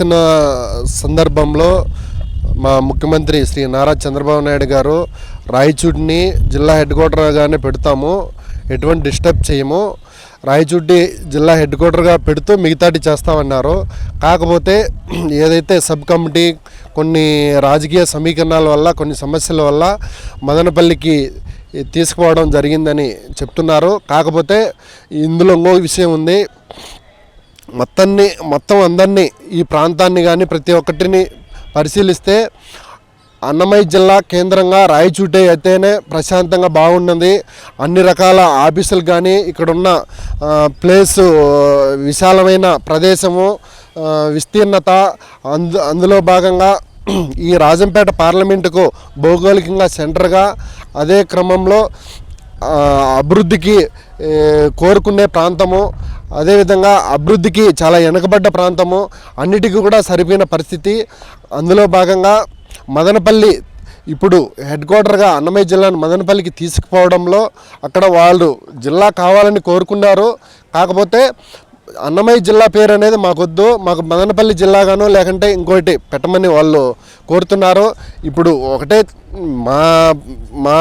చేసిన సందర్భంలో మా ముఖ్యమంత్రి శ్రీ నారా చంద్రబాబు నాయుడు గారు రాయచూటిని జిల్లా హెడ్ క్వార్టర్గానే పెడతాము ఎటువంటి డిస్టర్బ్ చేయము. రాయచూటి జిల్లా హెడ్ క్వార్టర్గా పెడుతూ మిగతాటి చేస్తామన్నారు. కాకపోతే ఏదైతే సబ్ కమిటీ కొన్ని రాజకీయ సమీకరణాల వల్ల కొన్ని సమస్యల వల్ల మదనపల్లికి తీసుకుపోవడం జరిగిందని చెప్తున్నారు. కాకపోతే ఇందులో ఇంకో విషయం ఉంది. మొత్తాన్ని మొత్తం అందరినీ ఈ ప్రాంతాన్ని కానీ ప్రతి ఒక్కటిని పరిశీలిస్తే అన్నమయ్య జిల్లా కేంద్రంగా రాయచూటే అయితేనే ప్రశాంతంగా బాగున్నది అన్ని రకాల ఆఫీసులు కానీ ఇక్కడున్న ప్లేసు విశాలమైన ప్రదేశము విస్తీర్ణత అందు అందులో భాగంగా ఈ రాజంపేట పార్లమెంటుకు భౌగోళికంగా సెంటర్గా అదే క్రమంలో అభివృద్ధికి కోరుకునే ప్రాంతము అదేవిధంగా అభివృద్ధికి చాలా వెనుకబడ్డ ప్రాంతము అన్నిటికీ కూడా సరిపోయిన పరిస్థితి. అందులో భాగంగా మదనపల్లి ఇప్పుడు హెడ్ క్వార్టర్గా అన్నమయ్య జిల్లాను మదనపల్లికి తీసుకుపోవడంలో అక్కడ వాళ్ళు జిల్లా కావాలని కోరుకున్నారు. కాకపోతే అన్నమయ్య జిల్లా పేరు అనేది మాకొద్దు మాకు మదనపల్లి జిల్లాగాను లేకుంటే ఇంకోటి పెట్టమని వాళ్ళు కోరుతున్నారు. ఇప్పుడు ఒకటే మా మా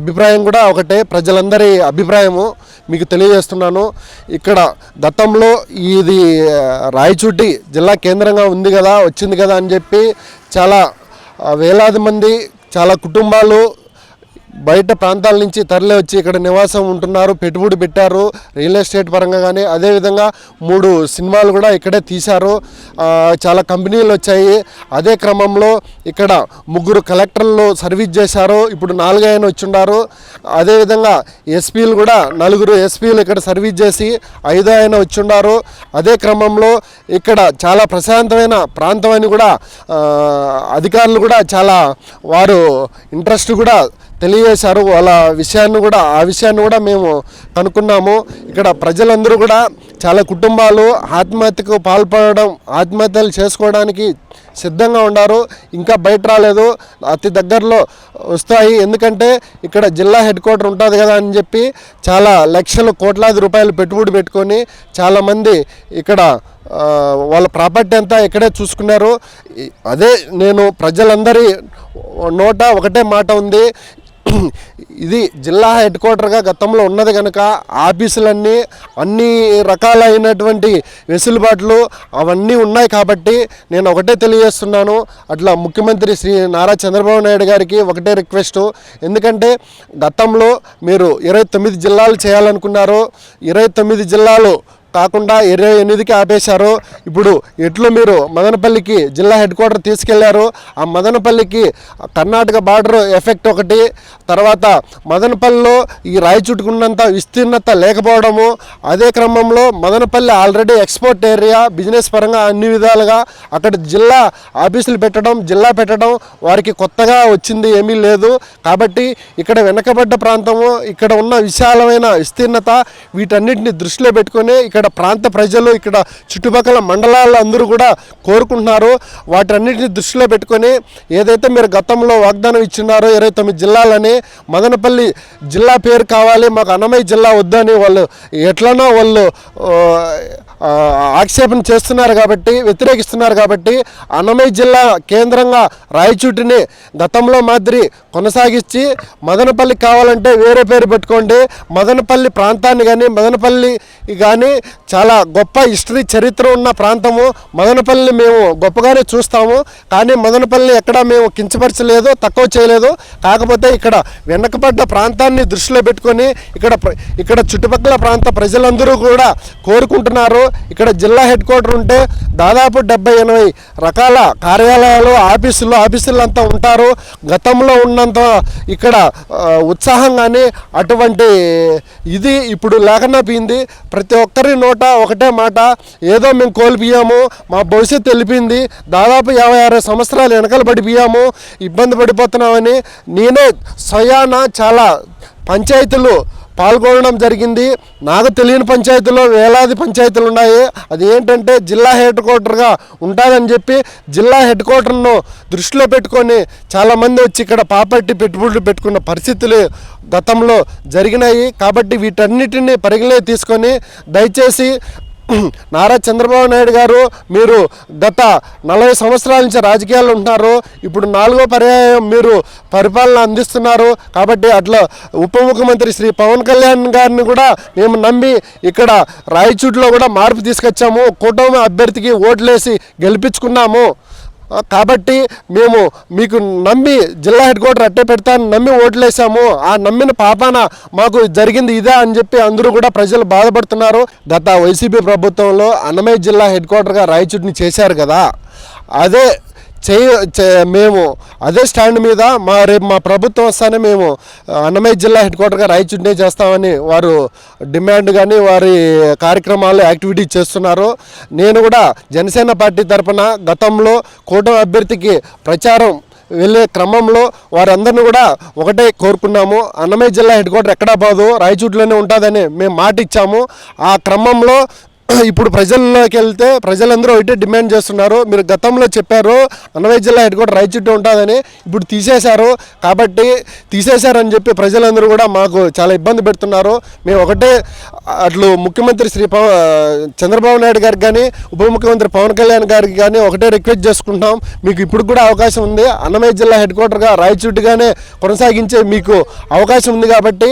అభిప్రాయం కూడా ఒకటే ప్రజలందరి అభిప్రాయము. మీకు తెలియజేస్తున్నాను. ఇక్కడ గతంలో ఇది రాయచూటి జిల్లా కేంద్రంగా ఉంది కదా వచ్చింది కదా అని చెప్పి చాలా వేలాది మంది చాలా కుటుంబాలు బయట ప్రాంతాల నుంచి తరలి వచ్చి ఇక్కడ నివాసం ఉంటున్నారు పెట్టుబడి పెట్టారు రియల్ ఎస్టేట్ పరంగా కానీ అదేవిధంగా మూడు సినిమాలు కూడా ఇక్కడే తీశారు. చాలా కంపెనీలు వచ్చాయి. అదే క్రమంలో ఇక్కడ ముగ్గురు కలెక్టర్లు సర్వీస్ చేశారు. ఇప్పుడు నాలుగైన వచ్చిండారు. అదేవిధంగా ఎస్పీలు కూడా నలుగురు ఎస్పీలు ఇక్కడ సర్వీస్ చేసి ఐదో ఆయన వచ్చిండారు. అదే క్రమంలో ఇక్కడ చాలా ప్రశాంతమైన ప్రాంతం అని కూడా అధికారులు కూడా చాలా వారు ఇంట్రెస్ట్ కూడా తెలియజేశారు. వాళ్ళ విషయాన్ని కూడా ఆ విషయాన్ని కూడా మేము కనుక్కున్నాము. ఇక్కడ ప్రజలందరూ కూడా చాలా కుటుంబాలు ఆత్మహత్యకు పాల్పడడం ఆత్మహత్యలు చేసుకోవడానికి సిద్ధంగా ఉన్నారు. ఇంకా బయట రాలేదు. అతి దగ్గరలో వస్తాయి. ఎందుకంటే ఇక్కడ జిల్లా హెడ్ క్వార్టర్ ఉంటుంది కదా అని చెప్పి చాలా లక్షలు కోట్లాది రూపాయలు పెట్టుబడి పెట్టుకొని చాలామంది ఇక్కడ వాళ్ళ ప్రాపర్టీ అంతా ఇక్కడే చూసుకున్నారు. అదే నేను ప్రజలందరి నోట ఒకటే మాట ఉంది. ఇది జిల్లా హెడ్ క్వార్టర్గా గతంలో ఉన్నది కనుక ఆఫీసులన్నీ అన్ని రకాలైనటువంటి వెసులుబాట్లు అవన్నీ ఉన్నాయి కాబట్టి నేను ఒకటే తెలియజేస్తున్నాను. అట్లా ముఖ్యమంత్రి శ్రీ నారా చంద్రబాబు నాయుడు గారికి ఒకటే రిక్వెస్ట్. ఎందుకంటే గతంలో మీరు ఇరవై తొమ్మిది జిల్లాలు చేయాలనుకున్నారు. ఇరవై తొమ్మిది జిల్లాలు కాకుండా ఇరవై ఎనిమిదికి ఆపేశారు. ఇప్పుడు ఎట్లు మీరు మదనపల్లికి జిల్లా హెడ్ క్వార్టర్ తీసుకెళ్ళారు. ఆ మదనపల్లికి కర్ణాటక బార్డర్ ఎఫెక్ట్ ఒకటి తర్వాత మదనపల్లిలో ఈ రాయచుట్టుకున్నంత విస్తీర్ణత లేకపోవడము అదే క్రమంలో Madanapalle already export area business పరంగా అన్ని విధాలుగా అక్కడ జిల్లా ఆఫీసులు పెట్టడం జిల్లా పెట్టడం వారికి కొత్తగా వచ్చింది ఏమీ లేదు. కాబట్టి ఇక్కడ వెనకబడ్డ ప్రాంతము ఇక్కడ ఉన్న విశాలమైన విస్తీర్ణత వీటన్నిటిని దృష్టిలో పెట్టుకొని ఇక్కడ ప్రాంత ప్రజలు ఇక్కడ చుట్టుపక్కల మండలాలు అందరూ కూడా కోరుకుంటున్నారు. వాటన్నిటిని దృష్టిలో పెట్టుకొని ఏదైతే మీరు గతంలో వాగ్దానం ఇచ్చినారో ఇరవై తొమ్మిది జిల్లాలని మదనపల్లి జిల్లా పేరు కావాలి మాకు అన్నమయ్య జిల్లా వద్దని వాళ్ళు ఎట్లనో వాళ్ళు ఆక్షేపణ చేస్తున్నారు కాబట్టి వ్యతిరేకిస్తున్నారు కాబట్టి అన్నమయ్య జిల్లా కేంద్రంగా రాయచూటిని గతంలో మాదిరి కొనసాగించి మదనపల్లి కావాలంటే వేరే పేరు పెట్టుకోండి. మదనపల్లి ప్రాంతాన్ని కానీ మదనపల్లి కానీ చాలా గొప్ప హిస్టరీ చరిత్ర ఉన్న ప్రాంతము. మదనపల్లిని మేము గొప్పగానే చూస్తాము. కానీ మదనపల్లిని ఎక్కడా మేము కించపరచలేదు తక్కువ చేయలేదు. కాకపోతే ఇక్కడ వెనకబడ్డ ప్రాంతాన్ని దృష్టిలో పెట్టుకొని ఇక్కడ ప్ర- ఇక్కడ చుట్టుపక్కల ప్రాంత ప్రజలందరూ కూడా కోరుకుంటున్నారు. ఇక్కడ జిల్లా హెడ్ క్వార్టర్ ఉంటే దాదాపు డెబ్బై ఎనభై రకాల కార్యాలయాలు ఆఫీసులు ఆఫీసులు అంతా ఉంటారు. గతంలో ఉన్నంత ఇక్కడ ఉత్సాహం కానీ అటువంటి ఇది ఇప్పుడు లేకుండా పోయింది. ప్రతి ఒక్కరి నోట ఒకటే మాట. ఏదో మేము కోల్పోయాము మా భవిష్యత్తు తెలిపింది దాదాపు యాభై అరవై సంవత్సరాలు వెనకలు పడిపోయాము ఇబ్బంది పడిపోతున్నామని నేనే స్వయాన చాలా పంచాయతీలు పాల్గొనడం జరిగింది. నాకు తెలియని పంచాయతీలో వేలాది పంచాయతీలు ఉన్నాయి అది ఏంటంటే జిల్లా హెడ్ క్వార్టర్గా ఉంటుందని చెప్పి జిల్లా హెడ్ క్వార్టర్ను దృష్టిలో పెట్టుకొని చాలామంది వచ్చి ఇక్కడ పాపట్టి పెట్టుబడులు పెట్టుకున్న పరిస్థితులు గతంలో జరిగినాయి. కాబట్టి వీటన్నిటిని పరిగణలో తీసుకొని దయచేసి నారా చంద్రబాబు నాయుడు గారు మీరు గత నలభై సంవత్సరాల నుంచి రాజకీయాలు ఉంటున్నారు. ఇప్పుడు నాలుగో పర్యాయం మీరు పరిపాలన అందిస్తున్నారు. కాబట్టి అట్లా ఉప ముఖ్యమంత్రి శ్రీ పవన్ కళ్యాణ్ గారిని కూడా మేము నమ్మి ఇక్కడ రాయచూటిలో కూడా మార్పు తీసుకొచ్చాము. కూటమి అభ్యర్థికి ఓట్లేసి గెలిపించుకున్నాము. కాబట్టి మేము మీకు నమ్మి జిల్లా హెడ్ క్వార్టర్ అట్టే పెడతాను నమ్మి ఓట్లేసాము. ఆ నమ్మిన పాపాన మాకు జరిగింది ఇదే అని చెప్పి అందరూ కూడా ప్రజలు బాధపడుతున్నారు. గత వైసీపీ ప్రభుత్వంలో అన్నమయ్య జిల్లా హెడ్ క్వార్టర్గా రాయచూటిని చేశారు కదా. అదే చేయ మేము అదే స్టాండ్ మీద మా రేపు మా ప్రభుత్వం వస్తానే మేము అన్నమయ్య జిల్లా హెడ్ క్వార్టర్గా రాయచుండే చేస్తామని వారు డిమాండ్ కానీ వారి కార్యక్రమాలు యాక్టివిటీ చేస్తున్నారు. నేను కూడా జనసేన పార్టీ తరఫున గతంలో కూటమి అభ్యర్థికి ప్రచారం వెళ్ళే క్రమంలో వారందరిని కూడా ఒకటే కోరుకున్నాము. అన్నమయ్య జిల్లా హెడ్ క్వార్టర్ ఎక్కడా పోదు రాయచూట్లోనే ఉంటుందని మేము మాట ఇచ్చాము ఆ క్రమంలో ఇప్పుడు ప్రజల్లోకి వెళ్తే ప్రజలందరూ ఒకటే డిమాండ్ చేస్తున్నారు. మీరు గతంలో చెప్పారు అన్నమయ్య జిల్లా హెడ్ క్వార్టర్ రైచుట్టు ఉంటుందని ఇప్పుడు తీసేశారు. కాబట్టి తీసేశారని చెప్పి ప్రజలందరూ కూడా మాకు చాలా ఇబ్బంది పెడుతున్నారు. మేము ఒకటే అట్లు ముఖ్యమంత్రి శ్రీ పవ చంద్రబాబు నాయుడు గారికి కానీ ఉప ముఖ్యమంత్రి పవన్ కళ్యాణ్ గారికి కానీ ఒకటే రిక్వెస్ట్ చేసుకుంటాం మీకు ఇప్పుడు కూడా అవకాశం ఉంది. అన్నమయ్య జిల్లా హెడ్ క్వార్టర్గా రాయచూటిగానే కొనసాగించే మీకు అవకాశం ఉంది కాబట్టి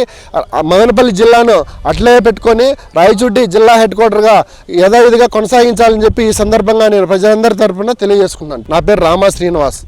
మదనపల్లి జిల్లాను అట్లే పెట్టుకొని రాయచూటి జిల్లా హెడ్ క్వార్టర్గా యథావిధిగా కొనసాగించాలని చెప్పి ఈ సందర్భంగా నేను ప్రజలందరి తరఫున తెలియజేసుకున్నాను నా పేరు రామా శ్రీనివాస్.